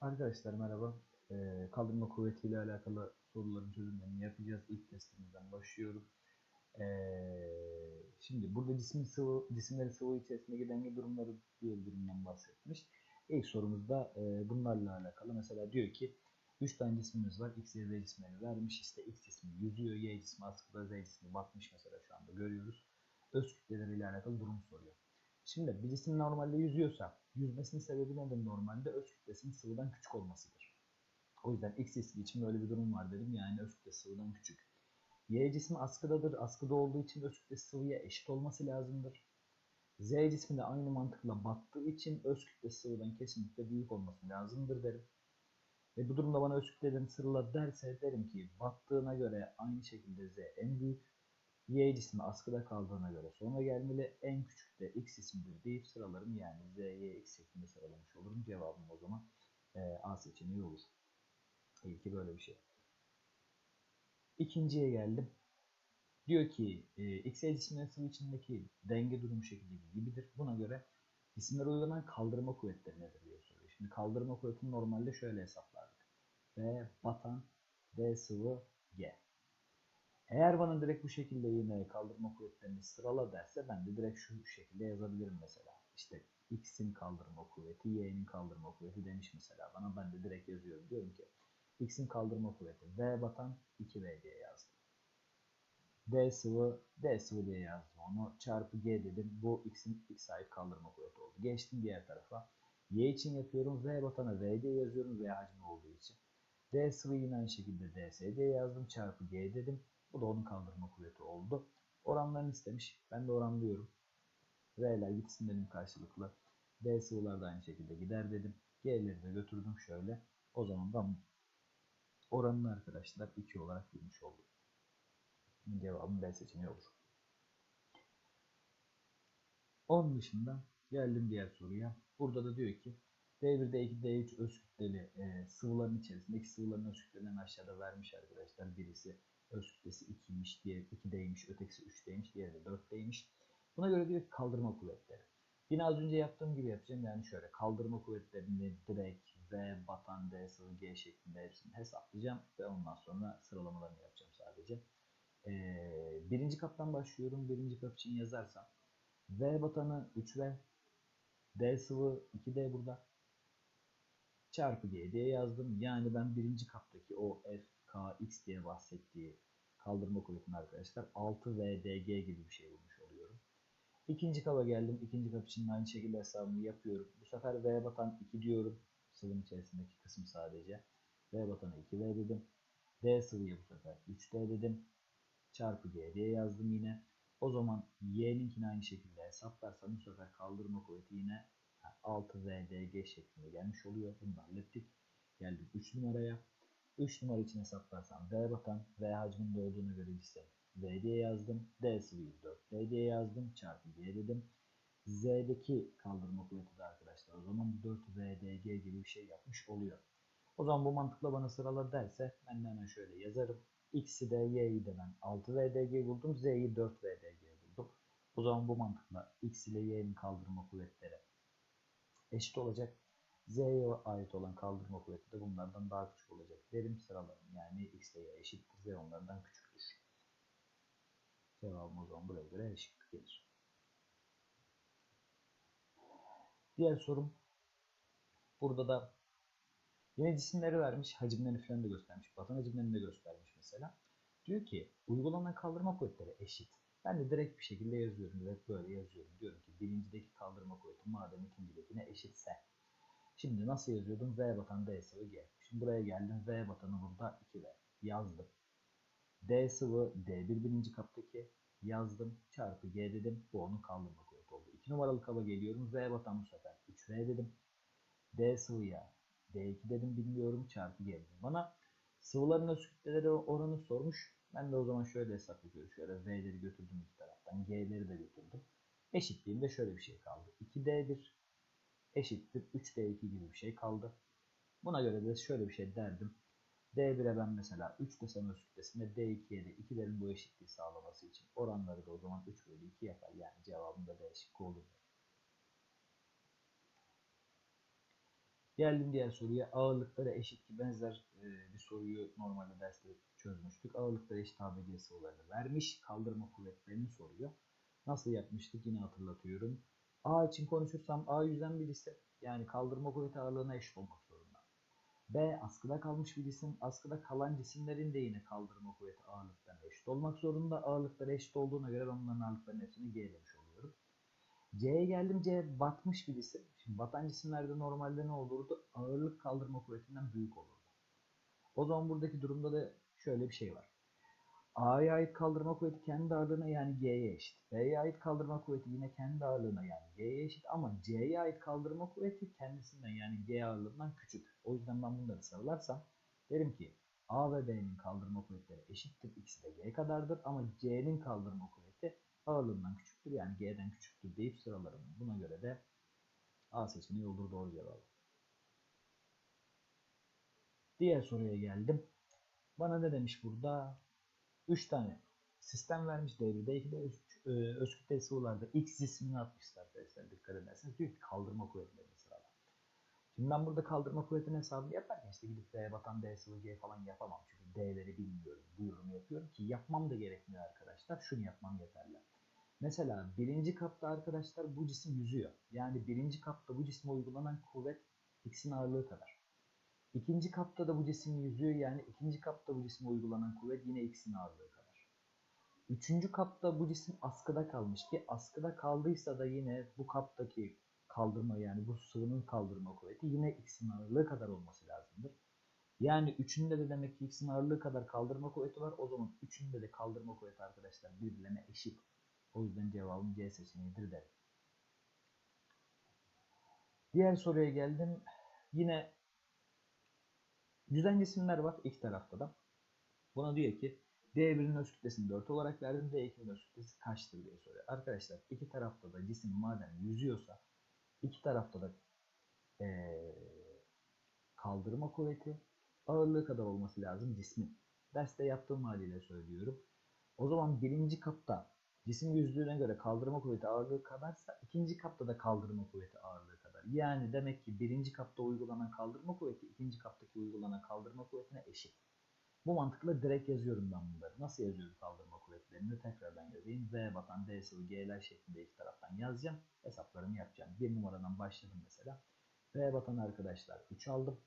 Arkadaşlar merhaba. Ee, kaldırma kuvvetiyle alakalı soruların çözümlerini yapacağız. İlk testimizden başlıyorum. Ee, şimdi burada cismin sıvı, cisimlerin sıvı içerisindeki denge durumları diye bir durumdan bahsetmiş. İlk sorumuzda e, bunlarla alakalı. Mesela diyor ki 3 tane cismimiz var. X, Y, Z cisimleri vermiş. İşte X cismi yüzüyor, Y cismi askıda, Z cismi batmış mesela şu anda görüyoruz. Öz kütleleriyle alakalı durum soruyor. Şimdi bir cisim normalde yüzüyorsa yüzmesinin sebebi nedir normalde? Öz kütlesinin sıvıdan küçük olmasıdır. O yüzden X cismi için böyle bir durum var dedim. Yani öz kütlesi sıvıdan küçük. Y cismi askıdadır. Askıda olduğu için öz kütlesi sıvıya eşit olması lazımdır. Z cismi de aynı mantıkla battığı için öz kütlesi sıvıdan kesinlikle büyük olması lazımdır derim. Ve bu durumda bana öz kütlelerini sırala derse derim ki battığına göre aynı şekilde Z en büyük. Y cismi askıda kaldığına göre sonra gelmeli. En küçük de X ismidir deyip sıralarım yani Z, Y, X şeklinde sıralamış olurum. Cevabım o zaman e, A seçeneği olur. İyi ki böyle bir şey. İkinciye geldim. Diyor ki e, X, Y cisimlerin sıvı içindeki denge durumu şekildeki gibidir. Buna göre cisimlere uygulanan kaldırma kuvvetleri nedir diye soruyor. Şimdi kaldırma kuvvetini normalde şöyle hesaplardık. V batan, D sıvı, G. Eğer bana direkt bu şekilde yine kaldırma kuvvetlerini sırala derse ben de direkt şu şekilde yazabilirim mesela. İşte X'in kaldırma kuvveti, Y'nin kaldırma kuvveti demiş mesela bana. Ben de direkt yazıyorum. Diyorum ki X'in kaldırma kuvveti V batan 2V diye yazdım. D sıvı, D sıvı diye yazdım onu. Çarpı G dedim. Bu X'in X ait kaldırma kuvveti oldu. Geçtim diğer tarafa. Y için yapıyorum. V batana V diye yazıyorum. V hacmi olduğu için. D sıvı yine aynı şekilde DS diye yazdım. Çarpı G dedim. Bu da onun kaldırma kuvveti oldu. Oranlarını istemiş. Ben de oranlıyorum. V'ler gitsin dedim karşılıklı. D sıvılar da aynı şekilde gider dedim. G'leri de götürdüm şöyle. O zaman da oranını arkadaşlar 2 olarak bulmuş oldum. Cevabım B seçeneği olur. Onun dışında geldim diğer soruya. Burada da diyor ki D1, D2, D3 öz kütleli e, sıvıların içerisindeki sıvıların öz kütlelerini aşağıda vermiş arkadaşlar. Birisi öz kütlesi 2'ymiş, diğer 2'deymiş, ötekisi 3'deymiş, diğeri de 4'deymiş. Buna göre diyor kaldırma kuvvetleri. Yine az önce yaptığım gibi yapacağım. Yani şöyle kaldırma kuvvetlerini direkt V, batan, D, sıvı, G şeklinde hepsini hesaplayacağım. Ve ondan sonra sıralamalarını yapacağım sadece. Ee, birinci kaptan başlıyorum. Birinci kap için yazarsam V batanı 3V, D sıvı 2D burada. Çarpı G diye yazdım. Yani ben birinci kaptaki o F, K, X diye bahsettiği kaldırma kuvvetini arkadaşlar 6VDG gibi bir şey bulmuş oluyorum. İkinci kaba geldim. İkinci kap için aynı şekilde hesabımı yapıyorum. Bu sefer V batan 2 diyorum. Sıvının içerisindeki kısım sadece. V batana 2V dedim. D sıvıya bu sefer 3D dedim. Çarpı G diye yazdım yine. O zaman Y'ninkini aynı şekilde hesaplarsam bu sefer kaldırma kuvveti yine 6VDG şeklinde gelmiş oluyor. Bunu da hallettik. Geldik 3 numaraya. 3 numara için hesaplarsam V batan V hacminde olduğuna göre ise V diye yazdım. D sıvıyı 4 D diye yazdım. Çarpı G dedim. Z'deki kaldırma kuvveti de arkadaşlar o zaman 4 VDG gibi bir şey yapmış oluyor. O zaman bu mantıkla bana sırala derse ben de hemen şöyle yazarım. X'i de Y'yi de ben 6 VDG buldum. Z'yi 4 VDG buldum. O zaman bu mantıkla X ile Y'nin kaldırma kuvvetleri eşit olacak. Z'ye ait olan kaldırma kuvveti de bunlardan daha küçük olacak. Derim sıralarım. Yani X ile Y eşittir. Z onlardan küçüktür. Cevabım o zaman buraya göre eşit gelir. Diğer sorum. Burada da yine cisimleri vermiş. Hacimlerini falan da göstermiş. Batan hacimlerini de göstermiş mesela. Diyor ki uygulanan kaldırma kuvvetleri eşit. Ben de direkt bir şekilde yazıyorum. Direkt böyle yazıyorum. Diyorum ki birincideki kaldırma kuvveti madem ikincidekine eşitse. Şimdi nasıl yazıyordum? V batan D sıvı G. Şimdi buraya geldim. V batanı burada 2V. Yazdım. D sıvı D1 birinci kaptaki yazdım. Çarpı G dedim. Bu onun kaldırma kuvveti oldu. 2 numaralı kaba geliyorum. V batan bu sefer 3V dedim. D sıvıya D2 dedim bilmiyorum. Çarpı G dedim. Bana sıvıların öz kütleleri oranı sormuş. Ben de o zaman şöyle hesap yapıyorum. Şöyle V'leri götürdüm iki taraftan. G'leri de götürdüm. Eşitliğinde şöyle bir şey kaldı. 2D1 eşittir 3D2 gibi bir şey kaldı. Buna göre de şöyle bir şey derdim. D1'e ben mesela 3 desem öz kütlesinde D2'ye de 2'lerin bu eşitliği sağlaması için oranları da o zaman 3 bölü 2 yapar. Yani cevabım da D şıkkı olur. Geldim diğer soruya. Ağırlıkları eşit ki benzer e, bir soruyu normalde derste çözmüştük. Ağırlıkları eşit ABC sıvılarını vermiş. Kaldırma kuvvetlerini soruyor. Nasıl yapmıştık yine hatırlatıyorum. A için konuşursam A yüzden bir ise yani kaldırma kuvveti ağırlığına eşit olmak zorunda. B askıda kalmış bir cisim. Askıda kalan cisimlerin de yine kaldırma kuvveti ağırlıklarına eşit olmak zorunda. Ağırlıkları eşit olduğuna göre ben bunların ağırlıklarının hepsini G oluyorum. C'ye geldim. C batmış bir cisim. Şimdi batan cisimlerde normalde ne olurdu? Ağırlık kaldırma kuvvetinden büyük olurdu. O zaman buradaki durumda da şöyle bir şey var. A'ya ait kaldırma kuvveti kendi ağırlığına yani G'ye eşit. B'ye ait kaldırma kuvveti yine kendi ağırlığına yani G'ye eşit ama C'ye ait kaldırma kuvveti kendisinden yani G ağırlığından küçük. O yüzden ben bunları sıralarsam derim ki A ve B'nin kaldırma kuvvetleri eşittir. İkisi de G kadardır ama C'nin kaldırma kuvveti ağırlığından küçüktür yani G'den küçüktür deyip sıralarım. Buna göre de A seçeneği olur doğru cevabı. Diğer soruya geldim. Bana ne demiş burada? 3 tane sistem vermiş D1'de 2'de öz kütleli sıvılarda X cismini atmışlar arkadaşlar dikkat ederseniz. Diyor ki kaldırma kuvvetlerini sırala. Şimdi ben burada kaldırma kuvvetinin hesabını yaparken işte gidip D batan D sıvı G falan yapamam. Çünkü D'leri bilmiyorum. Bu yorumu yapıyorum ki yapmam da gerekmiyor arkadaşlar. Şunu yapmam yeterli. Mesela birinci kapta arkadaşlar bu cisim yüzüyor. Yani birinci kapta bu cisme uygulanan kuvvet X'in ağırlığı kadar. İkinci kapta da bu cisim yüzüyor yani ikinci kapta bu cisme uygulanan kuvvet yine x'in ağırlığı kadar. Üçüncü kapta bu cisim askıda kalmış ki askıda kaldıysa da yine bu kaptaki kaldırma yani bu sıvının kaldırma kuvveti yine x'in ağırlığı kadar olması lazımdır. Yani üçünde de demek ki x'in ağırlığı kadar kaldırma kuvveti var. O zaman üçünde de kaldırma kuvveti arkadaşlar birbirine eşit. O yüzden cevabım C seçeneğidir derim. Diğer soruya geldim. Yine Düzen cisimler var iki tarafta da. Buna diyor ki D1'in öz kütlesini 4 olarak verdim. D2'nin öz kütlesi kaçtır diye soruyor. Arkadaşlar iki tarafta da cisim madem yüzüyorsa iki tarafta da ee, kaldırma kuvveti ağırlığı kadar olması lazım cismin. Derste yaptığım haliyle söylüyorum. O zaman birinci kapta cisim yüzdüğüne göre kaldırma kuvveti ağırlığı kadarsa ikinci kapta da kaldırma kuvveti ağırlığı kadar. Yani demek ki birinci kapta uygulanan kaldırma kuvveti ikinci kaptaki uygulanan kaldırma kuvvetine eşit. Bu mantıkla direkt yazıyorum ben bunları. Nasıl yazıyorum kaldırma kuvvetlerini tekrardan yazayım. V batan D sıvı G'ler şeklinde iki taraftan yazacağım. Hesaplarımı yapacağım. Bir numaradan başladım mesela. V batan arkadaşlar 3 aldım.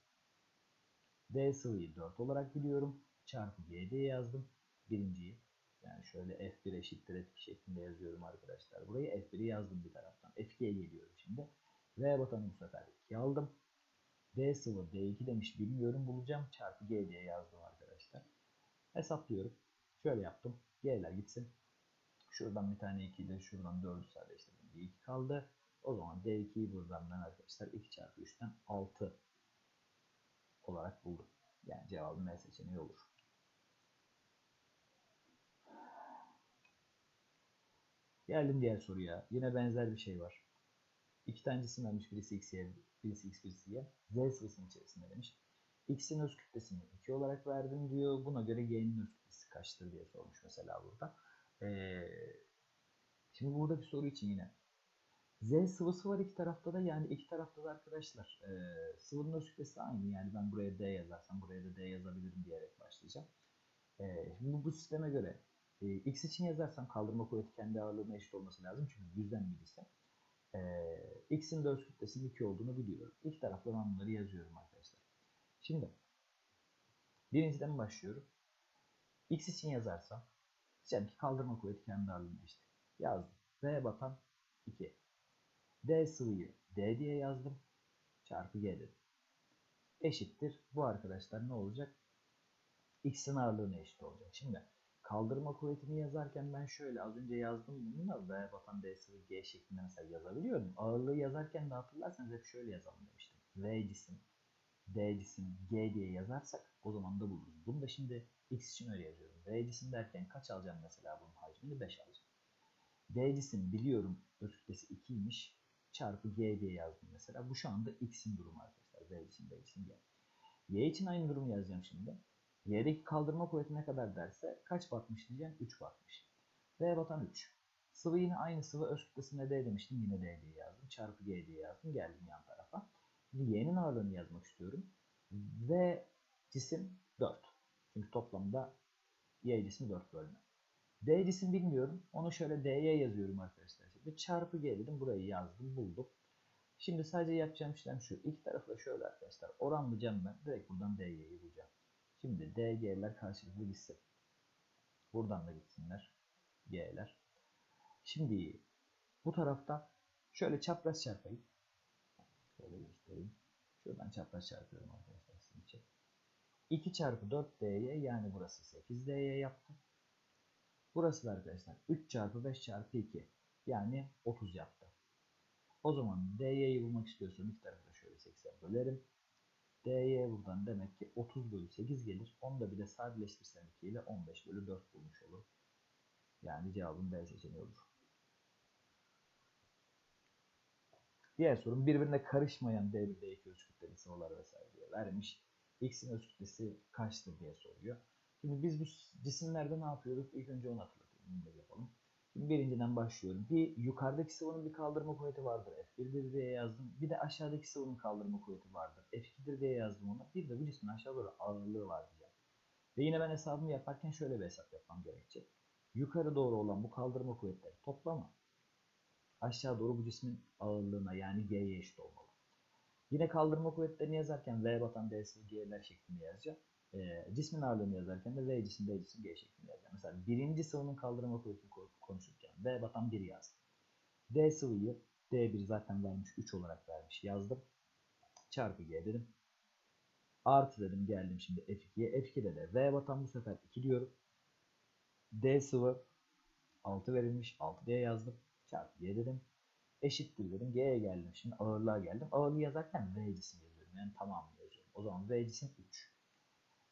D sıvıyı 4 olarak biliyorum. Çarpı G diye yazdım. Birinciyi. Yani şöyle F1 eşittir F2 şeklinde yazıyorum arkadaşlar. Burayı F1'i yazdım bir taraftan. F2'ye geliyorum şimdi. V batanı bu sefer 2 aldım. D sıvı D2 demiş bilmiyorum bulacağım. Çarpı G diye yazdım arkadaşlar. Hesaplıyorum. Şöyle yaptım. G'ler gitsin. Şuradan bir tane 2 ile şuradan 4'ü sadeleştirdim. Bir 2 kaldı. O zaman D2'yi buradan ben arkadaşlar 2 çarpı 3'ten 6 olarak buldum. Yani cevabım M seçeneği olur. Geldim diğer soruya. Yine benzer bir şey var. İki tane cisim vermiş. Birisi x'ye, birisi x, birisi y. Z sıvısının içerisinde demiş. X'in öz kütlesini 2 olarak verdim diyor. Buna göre G'nin öz kütlesi kaçtır diye sormuş mesela burada. Ee, şimdi buradaki soru için yine. Z sıvısı var iki tarafta da yani iki tarafta da arkadaşlar e, sıvının öz kütlesi aynı. Yani ben buraya D yazarsam buraya da D yazabilirim diyerek başlayacağım. E, şimdi bu sisteme göre e, X için yazarsam kaldırma kuvveti kendi ağırlığına eşit olması lazım. Çünkü yüzden bir ise. E, X'in de öz kütlesinin 2 olduğunu biliyorum. İki tarafta ben bunları yazıyorum arkadaşlar. Şimdi birinciden başlıyorum. X için yazarsam diyeceğim ki kaldırma kuvveti kendi ağırlığına eşit. Yazdım. V batan 2. D sıvıyı D diye yazdım. Çarpı G dedim. Eşittir. Bu arkadaşlar ne olacak? X'in ağırlığına eşit olacak. Şimdi kaldırma kuvvetini yazarken ben şöyle az önce yazdım bunu da V batan D sıvı G şeklinde mesela yazabiliyorum. Ağırlığı yazarken de hatırlarsanız hep şöyle yazalım demiştim. V cisim, D cisim, G diye yazarsak o zaman da buluruz. Bunu da şimdi X için öyle yazıyorum. V cisim derken kaç alacağım mesela bunun hacmini? 5 alacağım. D cisim biliyorum öz kütlesi 2'ymiş. Çarpı G diye yazdım mesela. Bu şu anda X'in durumu arkadaşlar. V cisim, D cisim, G. Y için aynı durumu yazacağım şimdi. Y'deki kaldırma kuvveti ne kadar derse kaç batmış diyeceğim? 3 batmış. V batan 3. Sıvı yine aynı sıvı öz kütlesinde D demiştim. Yine D diye yazdım. Çarpı G diye yazdım. Geldim yan tarafa. Şimdi y'nin ağırlığını yazmak istiyorum. Ve cisim 4. Çünkü toplamda y cismi 4 bölme. D cisim bilmiyorum. Onu şöyle D'ye yazıyorum arkadaşlar. Şimdi çarpı G dedim. Burayı yazdım. Buldum. Şimdi sadece yapacağım işlem şu. İki tarafı da şöyle arkadaşlar. Oranlayacağım ben. Direkt buradan DG'yi bulacağım. Şimdi DG'ler karşılıklı gitsin. Buradan da gitsinler. G'ler. Şimdi bu tarafta şöyle çapraz çarpayım. Şöyle göstereyim. Şuradan çapraz çarpıyorum arkadaşlar sizin için. 2 çarpı 4 dy yani burası 8 dy yaptı. Burası da arkadaşlar 3 çarpı 5 çarpı 2 yani 30 yaptı. O zaman dy'yi bulmak istiyorsam iki tarafı da şöyle 80 bölerim. Dy buradan demek ki 30 bölü 8 gelir. Onu da bir de sadeleştirsem 2 ile 15 bölü 4 bulmuş olurum. Yani cevabım B seçeneği olur. Diğer sorun birbirine karışmayan D1, D2 öz kütleli sıvılar vesaire diye vermiş. X'in öz kütlesi kaçtır diye soruyor. Şimdi biz bu cisimlerde ne yapıyorduk? İlk önce onu hatırlatayım. Bunu yapalım. Şimdi birinciden başlıyorum. Bir yukarıdaki sıvının bir kaldırma kuvveti vardır. F1'dir diye yazdım. Bir de aşağıdaki sıvının kaldırma kuvveti vardır. F2'dir diye yazdım ona. Bir de bu cismin aşağı doğru ağırlığı var diyeceğim. Ve yine ben hesabımı yaparken şöyle bir hesap yapmam gerekecek. Yukarı doğru olan bu kaldırma kuvvetleri toplamı aşağı doğru bu cismin ağırlığına yani G'ye eşit olmalı. Yine kaldırma kuvvetlerini yazarken V batan D sıvı G'ler şeklinde yazacağım. E, cismin ağırlığını yazarken de V cisim D cisim G şeklinde yazacağım. Mesela birinci sıvının kaldırma kuvvetini konuşurken V batan 1 yazdım. D sıvıyı D1 zaten vermiş 3 olarak vermiş yazdım. Çarpı G dedim. Artı dedim geldim şimdi F2'ye. F2'de de V batan bu sefer 2 diyorum. D sıvı 6 verilmiş. 6 diye yazdım. Çarpı G dedim. Eşittir dedim. G'ye geldim. Şimdi ağırlığa geldim. Ağırlığı yazarken V cisim yazıyorum. Yani tamamını yazıyorum. O zaman V cisim 3.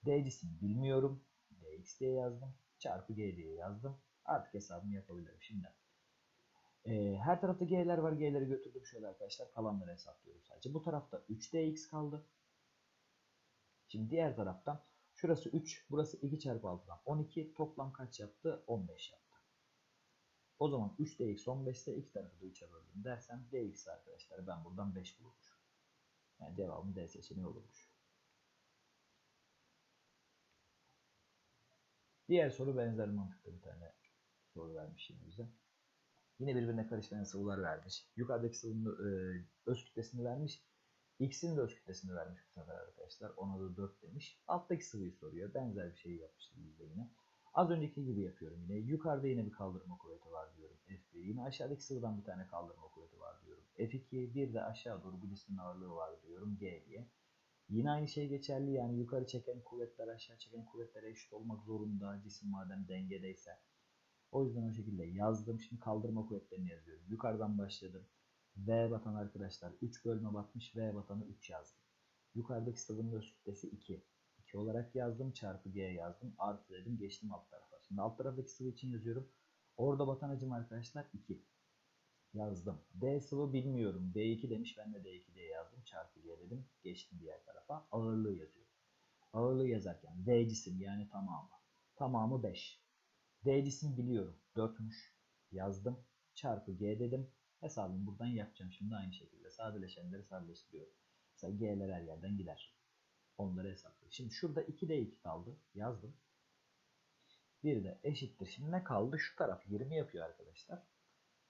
D cisim bilmiyorum. Dx diye yazdım. Çarpı G diye yazdım. Artık hesabımı yapabilirim. Şimdi ee, her tarafta G'ler var. G'leri götürdüm şöyle arkadaşlar. Kalanları hesaplıyorum sadece. Bu tarafta 3dx kaldı. Şimdi diğer taraftan şurası 3. Burası 2 çarpı 6'dan 12. Toplam kaç yaptı? 15 yaptı. O zaman 3dx 15 ise iki tarafı da 3'e böldüm dersem dx arkadaşlar ben buradan 5 bulurmuş. Yani cevabım D seçeneği olurmuş. Diğer soru benzer mantıklı bir tane soru vermiş yine bize. Yine birbirine karışmayan sıvılar vermiş. Yukarıdaki sıvının e, öz kütlesini vermiş. X'in de öz kütlesini vermiş bu sefer arkadaşlar. Ona da 4 demiş. Alttaki sıvıyı soruyor. Benzer bir şey yapmıştı bizde yine. Az önceki gibi yapıyorum yine. Yukarıda yine bir kaldırma kuvveti var diyorum. F1. Yine aşağıdaki sıvıdan bir tane kaldırma kuvveti var diyorum. F2. Bir de aşağı doğru bu cismin ağırlığı var diyorum. G diye. Yine aynı şey geçerli. Yani yukarı çeken kuvvetler aşağı çeken kuvvetlere eşit olmak zorunda. Cisim madem dengedeyse. O yüzden o şekilde yazdım. Şimdi kaldırma kuvvetlerini yazıyorum. Yukarıdan başladım. V batan arkadaşlar 3 bölme batmış. V batanı 3 yazdım. Yukarıdaki sıvının öz kütlesi 2. 2 olarak yazdım. Çarpı G yazdım. Artı dedim. Geçtim alt tarafa. Şimdi alt taraftaki sıvı için yazıyorum. Orada batan hacim arkadaşlar 2. Yazdım. D sıvı bilmiyorum. D2 demiş. Ben de D2 diye yazdım. Çarpı G dedim. Geçtim diğer tarafa. Ağırlığı yazıyorum. Ağırlığı yazarken V cisim yani tamamı. Tamamı 5. D cisim biliyorum. 4'müş. Yazdım. Çarpı G dedim. Hesabımı buradan yapacağım. Şimdi aynı şekilde sadeleşenleri sadeleştiriyorum. Mesela G'ler her yerden gider. Onları hesaplıyorum. Şimdi şurada 2D2 kaldı. Yazdım. Bir de eşittir. Şimdi ne kaldı? Şu taraf 20 yapıyor arkadaşlar.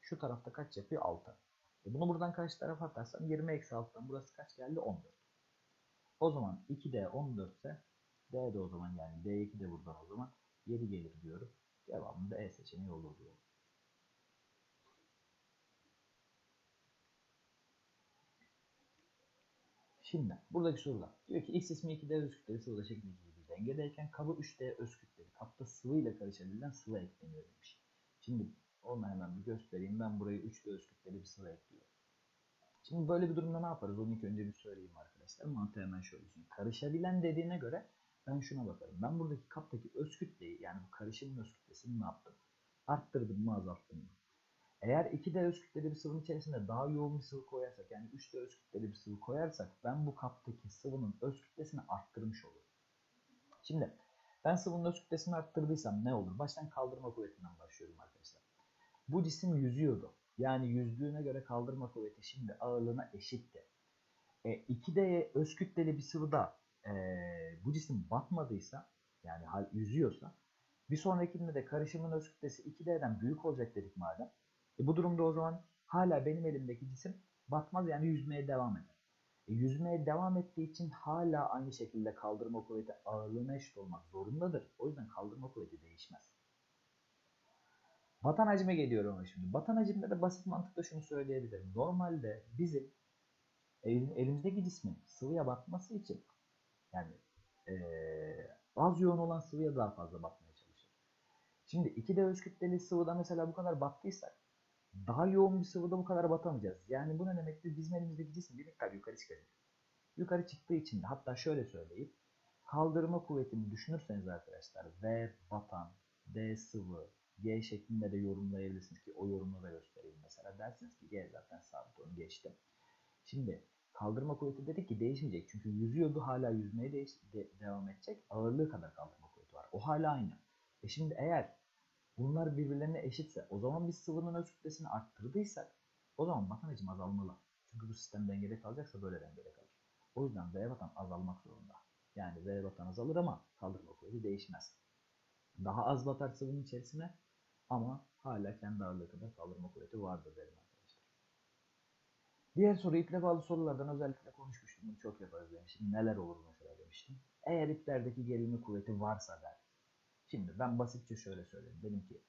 Şu tarafta kaç yapıyor? 6. E bunu buradan karşı tarafa atarsam 20 eksi 6'dan burası kaç geldi? 14. O zaman 2D 14 ise D de o zaman yani D2 de buradan o zaman 7 gelir diyorum. Cevabım da E seçeneği olur diyorum. Şimdi buradaki sorular. Diyor ki X ismi 2D öz kütleli sıvıda şeklindeki gibi dengedeyken kabı 3D öz kütleli kapta sıvı ile karışabilen sıvı ekleniyor demiş. Şimdi onu hemen bir göstereyim. Ben burayı 3D öz kütleli bir sıvı ekliyorum. Şimdi böyle bir durumda ne yaparız? Onu ilk önce bir söyleyeyim arkadaşlar. Mantığı hemen şöyle düşünün. Karışabilen dediğine göre ben şuna bakarım. Ben buradaki kaptaki öz kütleyi yani bu karışımın öz kütlesini ne yaptım? Arttırdım mı azalttım mı? Eğer 2D öz kütleli bir sıvının içerisinde daha yoğun bir sıvı koyarsak yani 3D öz kütleli bir sıvı koyarsak ben bu kaptaki sıvının öz kütlesini arttırmış olurum. Şimdi ben sıvının öz kütlesini arttırdıysam ne olur? Baştan kaldırma kuvvetinden başlıyorum arkadaşlar. Bu cisim yüzüyordu. Yani yüzdüğüne göre kaldırma kuvveti şimdi ağırlığına eşitti. E, 2D öz kütleli bir sıvıda e, bu cisim batmadıysa yani hal yüzüyorsa bir sonrakinde de karışımın öz kütlesi 2D'den büyük olacak dedik madem. E, bu durumda o zaman hala benim elimdeki cisim batmaz yani yüzmeye devam eder. E, yüzmeye devam ettiği için hala aynı şekilde kaldırma kuvveti ağırlığına eşit olmak zorundadır. O yüzden kaldırma kuvveti değişmez. Batan hacme geliyorum ama şimdi. Batan hacimde de basit mantıkla şunu söyleyebilirim. Normalde bizim elim- elimizdeki cismin sıvıya batması için yani eee, az yoğun olan sıvıya daha fazla batmaya çalışır. Şimdi 2D öz kütleli sıvıda mesela bu kadar battıysak daha yoğun bir sıvıda bu kadar batamayacağız. Yani bu ne demektir? Bizim elimizdeki cisim bir miktar yukarı çıkacak. Yukarı çıktığı için de hatta şöyle söyleyeyim. Kaldırma kuvvetini düşünürseniz arkadaşlar V batan, D sıvı, G şeklinde de yorumlayabilirsiniz ki o yorumla da göstereyim mesela. Dersiniz ki G zaten sabit onu geçtim. Şimdi kaldırma kuvveti dedik ki değişmeyecek. Çünkü yüzüyordu hala yüzmeye değiş- de- devam edecek. Ağırlığı kadar kaldırma kuvveti var. O hala aynı. E şimdi eğer bunlar birbirlerine eşitse o zaman biz sıvının öz kütlesini arttırdıysak o zaman batan hacim azalmalı. Çünkü bu sistem dengede kalacaksa böyle dengede kalır. O yüzden V batan azalmak zorunda. Yani V batan azalır ama kaldırma kuvveti değişmez. Daha az batar sıvının içerisine ama hala kendi ağırlığı kadar kaldırma kuvveti vardır derim arkadaşlar. Diğer soru iple bağlı sorulardan özellikle konuşmuştum. Bunu çok yaparız demiştim. Neler olur mesela demiştim. Eğer iplerdeki gerilme kuvveti varsa der. Şimdi ben basitçe şöyle söyleyeyim. Dedim ki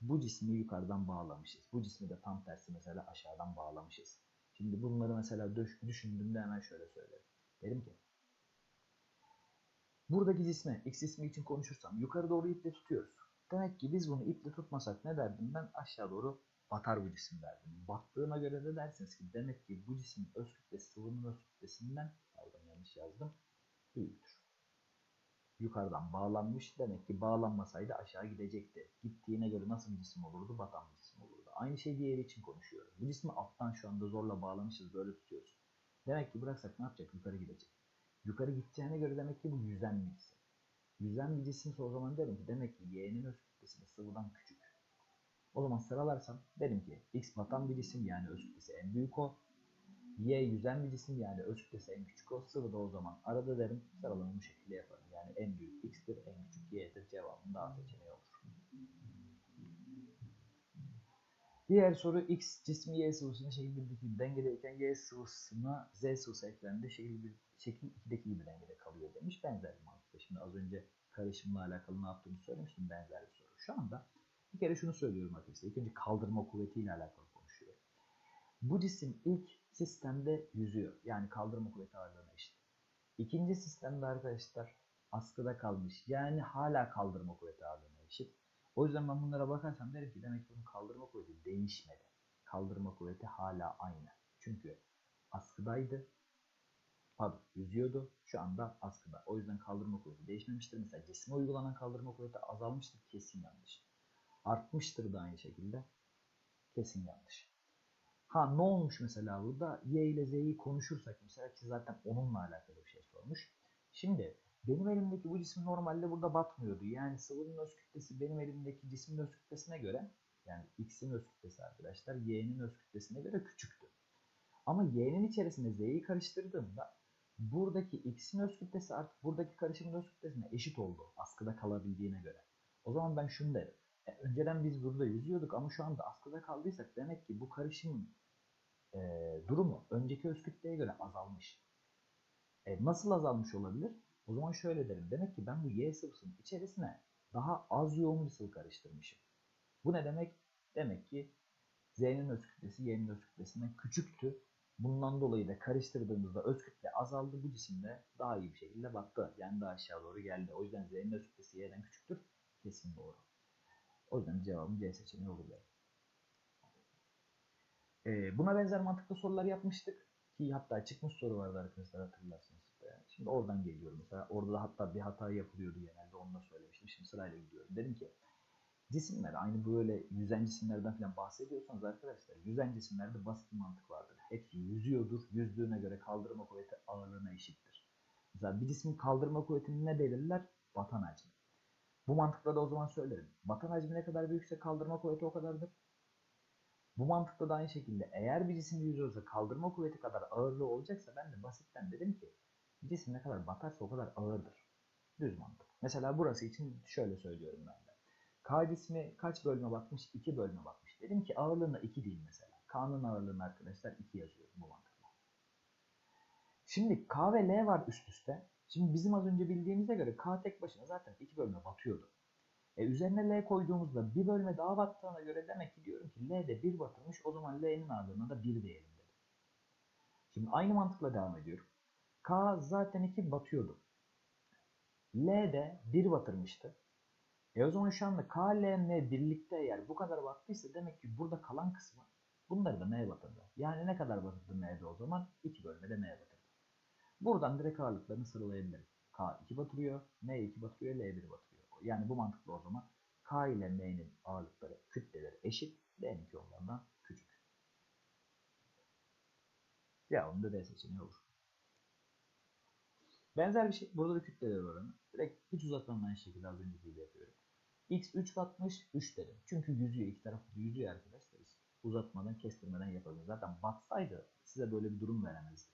bu cismi yukarıdan bağlamışız. Bu cismi de tam tersi mesela aşağıdan bağlamışız. Şimdi bunları mesela düş- düşündüğümde hemen şöyle söylerim. Derim ki buradaki cismi, x ismi için konuşursam yukarı doğru iple tutuyoruz. Demek ki biz bunu iple tutmasak ne derdim ben? Aşağı doğru batar bu cisim derdim. Battığına göre de dersiniz ki demek ki bu cismin öz kütlesi sıvının öz kütlesinden pardon yanlış yazdım büyüktür. Yukarıdan bağlanmış demek ki bağlanmasaydı aşağı gidecekti. Gittiğine göre nasıl bir cisim olurdu? Batan bir cisim olurdu. Aynı şey diğeri için konuşuyorum. Bu cismi alttan şu anda zorla bağlamışız böyle tutuyoruz. Demek ki bıraksak ne yapacak? Yukarı gidecek. Yukarı gideceğine göre demek ki bu yüzen bir cisim. Yüzen bir cisimse o zaman derim ki demek ki y'nin öz kütlesi sıvıdan küçük. O zaman sıralarsam derim ki x batan bir cisim yani öz kütlesi en büyük o. Y yüzen bir cisim yani öz kütlesi en küçük o. Sıvı da o zaman arada derim sıralamamı bu şekilde yaparım. Yani en büyük x'tir en küçük y'dir cevabında A seçeneği olur. Diğer soru x cismi y sıvısını şekil 1'deki gibi dengedeyken y sıvısına z sıvısı eklendi şekil 1 şekil 2'deki gibi dengede kalıyor demiş. Benzer bir mantıkla. Şimdi az önce karışımla alakalı ne yaptığımı söylemiştim. Benzer bir soru. Şu anda bir kere şunu söylüyorum arkadaşlar. İlk önce kaldırma kuvvetiyle alakalı konuşuyorum. Bu cisim ilk sistemde yüzüyor. Yani kaldırma kuvveti ağırlığına eşit. İkinci sistemde arkadaşlar askıda kalmış. Yani hala kaldırma kuvveti ağırlığına eşit. O yüzden ben bunlara bakarsam derim ki demek ki bunun kaldırma kuvveti değişmedi. Kaldırma kuvveti hala aynı. Çünkü askıdaydı. Pardon yüzüyordu. Şu anda askıda. O yüzden kaldırma kuvveti değişmemiştir. Mesela cisme uygulanan kaldırma kuvveti azalmıştır. Kesin yanlış. Artmıştır da aynı şekilde. Kesin yanlış. Ha ne olmuş mesela burada? Y ile Z'yi konuşursak mesela ki zaten onunla alakalı bir şey sormuş. Şimdi benim elimdeki bu cisim normalde burada batmıyordu. Yani sıvının öz kütlesi benim elimdeki cismin öz kütlesine göre yani X'in öz kütlesi arkadaşlar Y'nin öz kütlesine göre küçüktü. Ama Y'nin içerisine Z'yi karıştırdığımda buradaki X'in öz kütlesi artık buradaki karışımın öz kütlesine eşit oldu. Askıda kalabildiğine göre. O zaman ben şunu derim. E, önceden biz burada yüzüyorduk ama şu anda askıda kaldıysak demek ki bu karışımın e, durumu önceki öz kütleye göre azalmış. E, nasıl azalmış olabilir? O zaman şöyle derim. Demek ki ben bu Y sıvısının içerisine daha az yoğun bir sıvı karıştırmışım. Bu ne demek? Demek ki Z'nin öz kütlesi Y'nin öz kütlesinden küçüktü. Bundan dolayı da karıştırdığımızda öz kütle azaldı. Bu cisim de daha iyi bir şekilde battı. Yani daha aşağı doğru geldi. O yüzden Z'nin öz kütlesi Y'den küçüktür. Kesin doğru. O yüzden cevabım C seçeneği olur. Ee, buna benzer mantıklı sorular yapmıştık. Ki hatta çıkmış soru vardı arkadaşlar hatırlarsınız. Ee, Şimdi oradan geliyorum mesela. Orada da hatta bir hata yapılıyordu genelde. Onu da söylemiştim. Şimdi sırayla gidiyorum. Dedim ki cisimler aynı böyle yüzen cisimlerden falan bahsediyorsanız arkadaşlar yüzen cisimlerde basit bir mantık vardır. Hepsi yüzüyordur. Yüzdüğüne göre kaldırma kuvveti ağırlığına eşittir. Mesela bir cismin kaldırma kuvvetini ne belirler? Batan hacmi. Bu mantıkla da o zaman söylerim. Batan hacmi ne kadar büyükse kaldırma kuvveti o kadardır. Bu mantıkla da aynı şekilde eğer bir cisim yüzüyorsa kaldırma kuvveti kadar ağırlığı olacaksa ben de basitten dedim ki cisim ne kadar batarsa o kadar ağırdır. Düz mantık. Mesela burası için şöyle söylüyorum ben de. K cismi kaç bölme batmış? 2 bölme batmış. Dedim ki ağırlığına 2 değil mesela. K'nın ağırlığını arkadaşlar 2 yazıyorum bu mantıkla. Şimdi K ve L var üst üste. Şimdi bizim az önce bildiğimize göre K tek başına zaten 2 bölme batıyordu. E üzerine L koyduğumuzda bir bölme daha battığına göre demek ki diyorum ki L'de 1 batırmış. O zaman L'nin ağırlığına da 1 diyelim dedim. Şimdi aynı mantıkla devam ediyorum. K zaten 2 batıyordu. L de 1 batırmıştı. E o zaman şu anda K, L, M birlikte eğer bu kadar battıysa demek ki burada kalan kısmı bunları da M'ye batırdı. Yani ne kadar batırdı M'de o zaman? 2 bölmede M'ye batırdı. Buradan direkt ağırlıklarını sıralayabilirim. K 2 batırıyor, M 2 batırıyor, L 1 batırıyor. Yani bu mantıkla o zaman K ile M'nin ağırlıkları, kütleleri eşit. L'ninki onlardan küçük. Cevabım da D seçeneği olur. Benzer bir şey. Burada da kütleler oranı. Direkt hiç uzatmadan aynı şekilde az önceki gibi yapıyorum. X 3 batmış 3 dedim. Çünkü yüzüyor iki taraf yüzüyor arkadaşlar. Uzatmadan kestirmeden yapabiliriz. Zaten batsaydı size böyle bir durum veremezdi.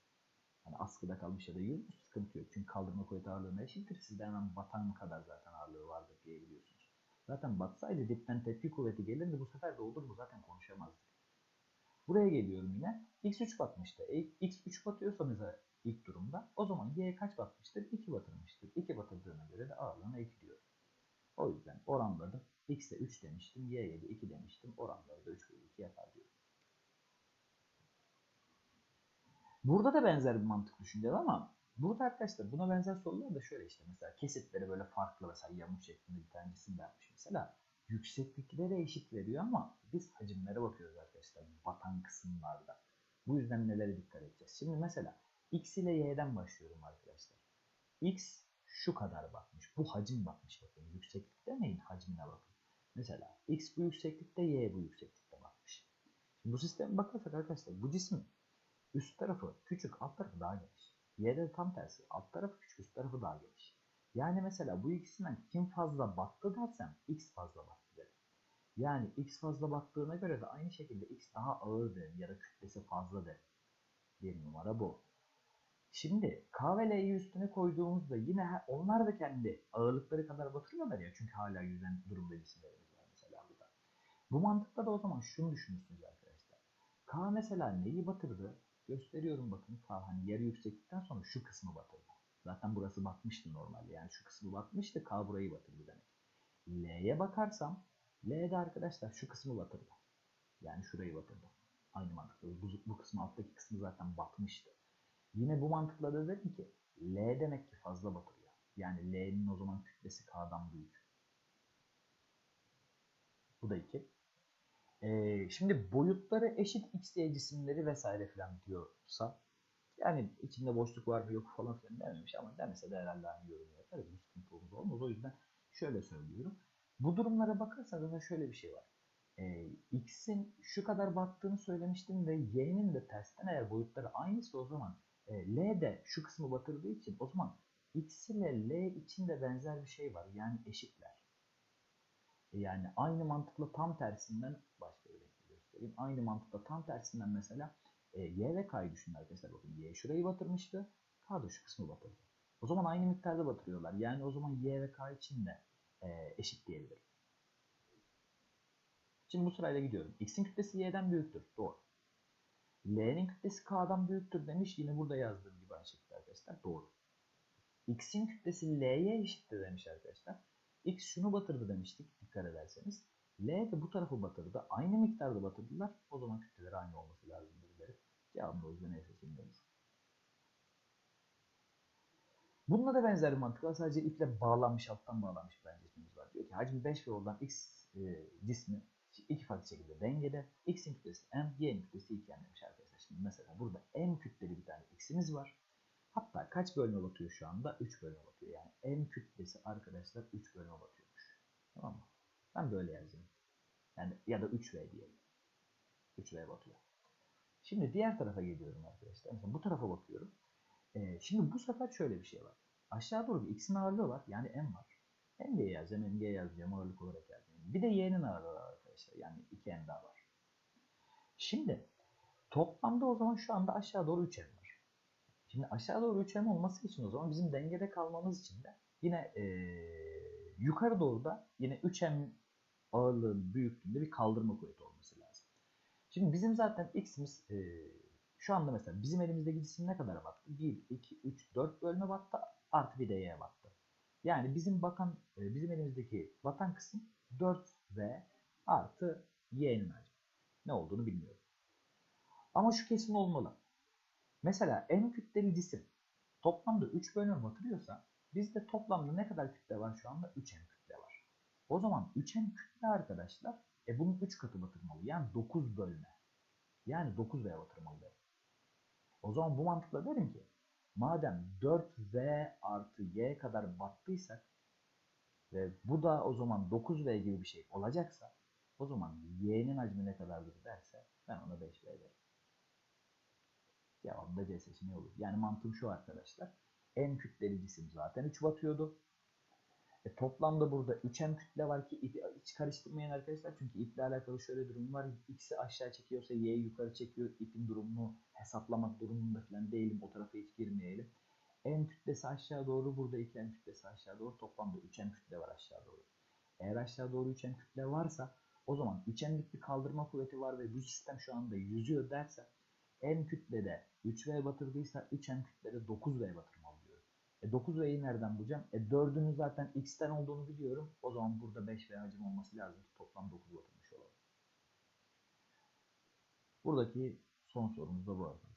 Hani askıda kalmış ya da yüzmüş sıkıntı yok. Çünkü kaldırma kuvveti ağırlığına eşittir. Sizde hemen batan kadar zaten ağırlığı vardır diyebiliyorsunuz. Zaten batsaydı dipten tepki kuvveti gelirdi. Bu sefer de olur mu zaten konuşamazdık. Buraya geliyorum yine. X3 batmıştı. E, X3 batıyorsa mesela ilk durumda o zaman Y kaç batmıştır? 2 batırmıştır. 2 batırdığına göre de ağırlığına 2 diyorum. O yüzden oranladım. X'e 3 demiştim. Y'ye de 2 demiştim. Oranları da 3 bölü 2 yapar diyorum. Burada da benzer bir mantık düşüneceğiz ama burada arkadaşlar buna benzer sorular da şöyle işte mesela kesitleri böyle farklı mesela yamuk şeklinde bir tanesini vermiş mesela yükseklikleri eşit veriyor ama biz hacimlere bakıyoruz arkadaşlar batan kısımlarda. Bu yüzden nelere dikkat edeceğiz? Şimdi mesela x ile y'den başlıyorum arkadaşlar. x şu kadar batmış. Bu hacim batmış bakın. Yükseklik demeyin hacmine bakın. Mesela x bu yükseklikte y bu yükseklikte batmış. Şimdi bu sisteme bakarsak arkadaşlar bu cismin üst tarafı küçük alt tarafı daha geniş. Y'de de tam tersi. Alt tarafı küçük üst tarafı daha geniş. Yani mesela bu ikisinden kim fazla battı dersem x fazla battı derim. Yani x fazla battığına göre de aynı şekilde x daha ağır derim ya da kütlesi fazla derim. Bir numara bu. Şimdi K ve L'yi üstüne koyduğumuzda yine onlar da kendi ağırlıkları kadar batırıyorlar ya. Çünkü hala yüzen durumda cisimlerimiz var mesela burada. Bu mantıkta da o zaman şunu düşünürsünüz arkadaşlar. K mesela neyi batırdı? Gösteriyorum bakın K hani yarı yükseklikten sonra şu kısmı batırdı. Zaten burası batmıştı normalde. Yani şu kısmı batmıştı K burayı batırdı demek. L'ye bakarsam L'de arkadaşlar şu kısmı batırdı. Yani şurayı batırdı. Aynı mantıkla. Bu, bu kısmı alttaki kısmı zaten batmıştı. Yine bu mantıkla da dedim ki L demek ki fazla batırıyor. Yani L'nin o zaman kütlesi K'dan büyük. Bu da 2. Ee, şimdi boyutları eşit X, Y cisimleri vesaire filan diyorsa yani içinde boşluk var mı yok falan filan dememiş ama demese de herhalde aynı yorum yaparız. Bu sıkıntı olmaz. O yüzden şöyle söylüyorum. Bu durumlara bakarsak da şöyle bir şey var. Ee, X'in şu kadar battığını söylemiştim ve Y'nin de tersten eğer boyutları aynısı o zaman L de şu kısmı batırdığı için o zaman X ile L için de benzer bir şey var. Yani eşitler. E, yani aynı mantıkla tam tersinden başka bir renkle göstereyim. Aynı mantıkla tam tersinden mesela e, Y ve K'yı düşünün arkadaşlar. Bakın Y şurayı batırmıştı. K da şu kısmı batırdı. O zaman aynı miktarda batırıyorlar. Yani o zaman Y ve K için de e, eşit diyebilirim. Şimdi bu sırayla gidiyorum. X'in kütlesi Y'den büyüktür. Doğru. L'nin kütlesi K'dan büyüktür demiş. Yine burada yazdığım gibi aynı şekilde arkadaşlar. Doğru. X'in kütlesi L'ye eşittir demiş arkadaşlar. X şunu batırdı demiştik dikkat ederseniz. L de bu tarafı batırdı. Aynı miktarda batırdılar. O zaman kütleleri aynı olması lazımdır derim. Cevabım o yüzden E olur. Bununla da benzer bir mantık var. Sadece iple bağlanmış, alttan bağlanmış bir cismimiz var. Diyor ki hacmi 5 ve oradan X e, cismi iki farklı şekilde dengede. X'in kütlesi M, Y'nin kütlesi 2 demiş arkadaşlar. Şimdi mesela burada M kütleli bir tane X'imiz var. Hatta kaç bölme batıyor şu anda? 3 bölme batıyor. Yani M kütlesi arkadaşlar 3 bölme batıyormuş. Tamam mı? Ben böyle yazayım. Yani ya da 3V diyelim. 3V batıyor. Şimdi diğer tarafa geliyorum arkadaşlar. Mesela bu tarafa bakıyorum. Ee, şimdi bu sefer şöyle bir şey var. Aşağı doğru bir X'in ağırlığı var. Yani M var. M diye yazacağım, M diye yazacağım ağırlık olarak yazacağım. Bir de Y'nin ağırlığı var arkadaşlar. Yani 2 M daha var. Şimdi toplamda o zaman şu anda aşağı doğru 3M var. Şimdi aşağı doğru 3M olması için o zaman bizim dengede kalmamız için de yine eee, yukarı doğru da yine 3M ağırlığı büyüklüğünde bir kaldırma kuvveti olması lazım. Şimdi bizim zaten x'imiz eee, şu anda mesela bizim elimizdeki cisim ne kadar battı? 1, 2, 3, 4 bölme battı artı bir de y'ye battı. Yani bizim bakan, e, bizim elimizdeki batan kısım 4v artı y'nin hacmi. Ne olduğunu bilmiyorum. Ama şu kesin olmalı. Mesela en kütleli cisim toplamda 3 bölme batırıyorsa bizde toplamda ne kadar kütle var şu anda? 3m kütle var. O zaman 3m kütle arkadaşlar e bunun 3 katı batırmalı. Yani 9 bölme. Yani 9v batırmalı derim. O zaman bu mantıkla derim ki madem 4v artı y kadar battıysak ve bu da o zaman 9v gibi bir şey olacaksa o zaman y'nin hacmi ne kadardır derse ben ona 5v derim. Cevabı da C seçeneği olur. Yani mantığım şu arkadaşlar. En kütleli cisim zaten 3 batıyordu. E, toplamda burada 3M kütle var ki ipi hiç karıştırmayın arkadaşlar. Çünkü iple alakalı şöyle durum var. X'i aşağı çekiyorsa Y'yi yukarı çekiyor. İpin durumunu hesaplamak durumunda falan değilim. O tarafa hiç girmeyelim. En kütlesi aşağı doğru. Burada 2M kütlesi aşağı doğru. Toplamda 3M kütle var aşağı doğru. Eğer aşağı doğru 3M kütle varsa o zaman 3M'lik bir kaldırma kuvveti var ve bu sistem şu anda yüzüyor derse M kütlede 3V batırdıysa 3M kütlede 9V batırmalı diyorum. E 9V'yi nereden bulacağım? E 4'ünün zaten X'ten olduğunu biliyorum. O zaman burada 5V hacim olması lazım toplam 9 batırmış olalım. Buradaki son sorumuz da bu arkadaşlar.